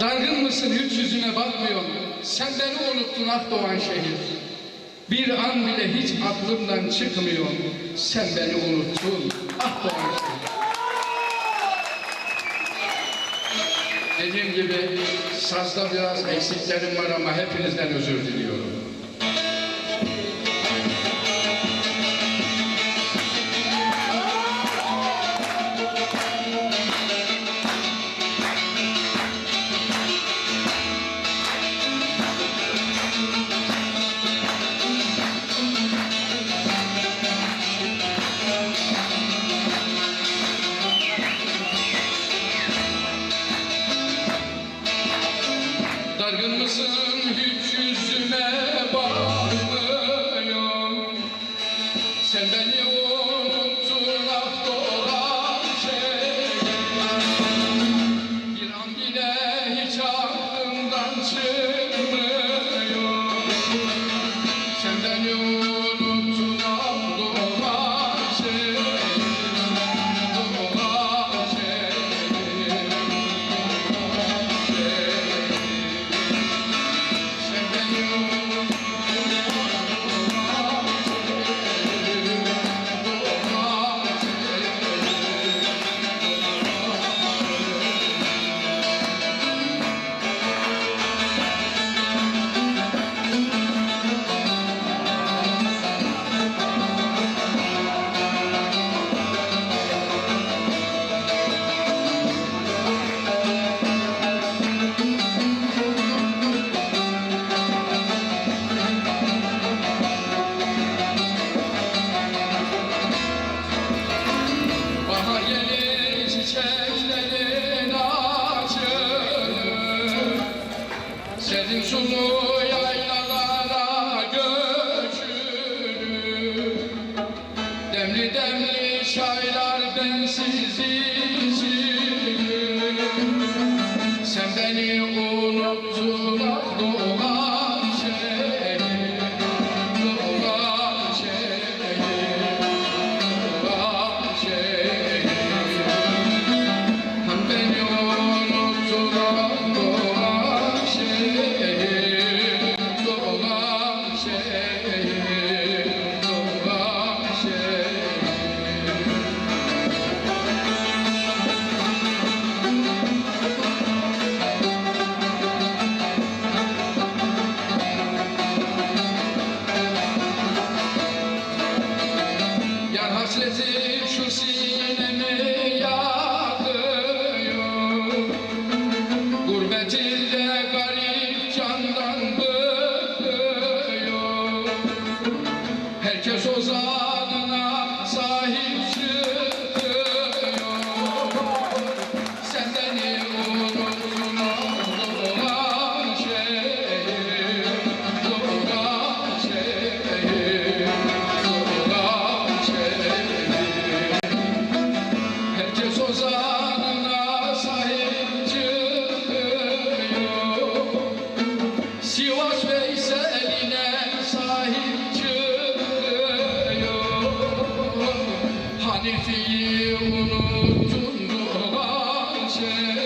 Dargın mısın hiç yüzüme bakmıyorsun. Sen beni unuttun ah doğan şehir. Bir an bile hiç aklımdan çıkmıyor. Sen beni unuttun ah doğan şehir. Dediğim gibi sazda biraz eksiklerim var ama hepinizden özür diliyorum. Dargın mısın hiç yüzüme Demli demli çaylar densizi Hashem.